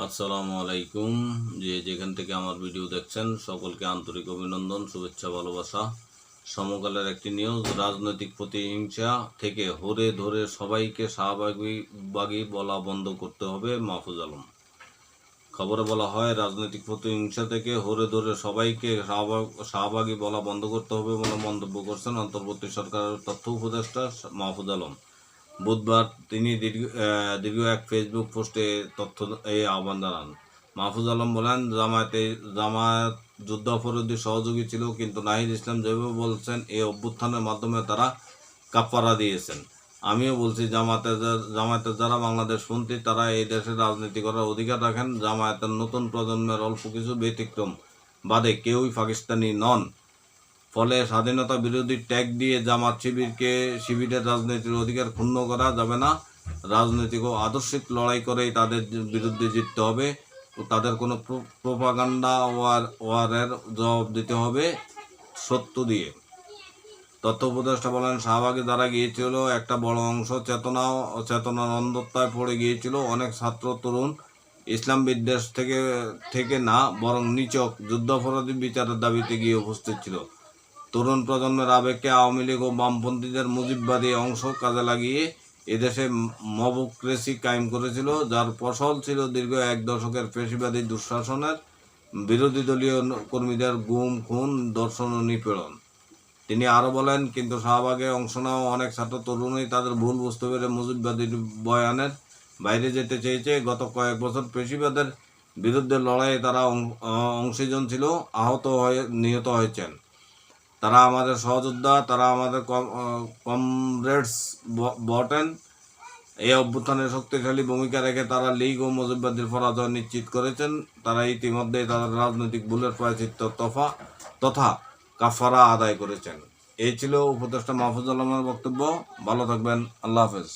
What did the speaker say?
আসসালামু আলাইকুম। যে যেখান থেকে আমার ভিডিও দেখছেন, সকলকে আন্তরিক অভিনন্দন, শুভেচ্ছা, ভালোবাসা। সমকালের একটি নিউজ, রাজনৈতিক প্রতিহিংসা থেকে হরে ধরে সবাইকে শাহবাগী বলা বন্ধ করতে হবে মাহফুজ আলম। খবরে বলা হয়, রাজনৈতিক প্রতিহিংসা থেকে হরে ধরে সবাইকে শাহবাগ- বলা বন্ধ করতে হবে বলে মন্তব্য করছেন অন্তর্বর্তী সরকারের তথ্য উপদেষ্টা মাহফুজ আলম। বুধবার তিনি দীর্ঘ এক ফেসবুক পোস্টে তথ্য এই আহ্বান জানান। মাহফুজ আলম বলেন, জামায়াতে, জামায়াত যুদ্ধাপরাধী সহযোগী ছিল, কিন্তু নাহিদ ইসলাম যেভাবে বলছেন এই অভ্যুত্থানের মাধ্যমে তারা কাপ্পারা দিয়েছেন। আমিও বলছি জামাতে জামায়াতের যারা বাংলাদেশ পন্থী, তারা এই দেশে রাজনীতি করার অধিকার রাখেন। জামায়াতের নতুন প্রজন্মের অল্প কিছু ব্যতিক্রম বাদে কেউই পাকিস্তানি নন। ফলে স্বাধীনতা বিরোধী ট্যাগ দিয়ে জামাত শিবিরকে, শিবিরের রাজনীতির অধিকার ক্ষুণ্ণ করা যাবে না। রাজনৈতিক ও আদর্শিক লড়াই করেই তাদের বিরুদ্ধে জিততে হবে। তাদের কোনো প্রোপাগান্ডা ওয়ার, ওয়ারের জবাব দিতে হবে সত্য দিয়ে। তথ্য উপদেষ্টা বলেন, শাহবাগে যারা গিয়েছিল, একটা বড় অংশ চেতনা, চেতনার অন্ধত্বায় পড়ে গিয়েছিল। অনেক ছাত্র, তরুণ, ইসলাম বিদ্বেষ থেকে থেকে না, বরং নিচক যুদ্ধাপরাধী বিচারের দাবিতে গিয়ে উপস্থিত ছিল। তরুণ প্রজন্মের আবেগকে আওয়ামী লীগ ও বামপন্থীদের মুজিববাদী অংশ কাজে লাগিয়ে এদেশে মবক্রেসি কায়েম করেছিল, যার ফসল ছিল দীর্ঘ এক দশকের পেশিবাদী দুঃশাসনের বিরোধী দলীয় কর্মীদের গুম, খুন, দর্শন ও নিপীড়ন। তিনি আরও বলেন, কিন্তু শাহবাগে অংশ নেওয়া অনেক ছাত্র তরুণই তাদের ভুল বুঝতে পেরে মুজিববাদীর বয়ানের বাইরে যেতে চেয়েছে। গত কয়েক বছর পেশিবাদের বিরুদ্ধে লড়াইয়ে তারা অংশীজন ছিল, আহত হয়ে, নিহত হয়েছেন। তারা আমাদের সহযোদ্ধা, তারা আমাদের কমরেডস বটেন। এই অভ্যুত্থানে শক্তিশালী ভূমিকা রেখে তারা লীগ ও মুজিববাদীর পরাজয় নিশ্চিত করেছেন। তারা ইতিমধ্যেই তাদের রাজনৈতিক ভুলের প্রায়চিত্ত তফা তথা কাফারা আদায় করেছেন। এই ছিল উপদেষ্টা মাহফুজ আলমের বক্তব্য। ভালো থাকবেন। আল্লাহ হাফেজ।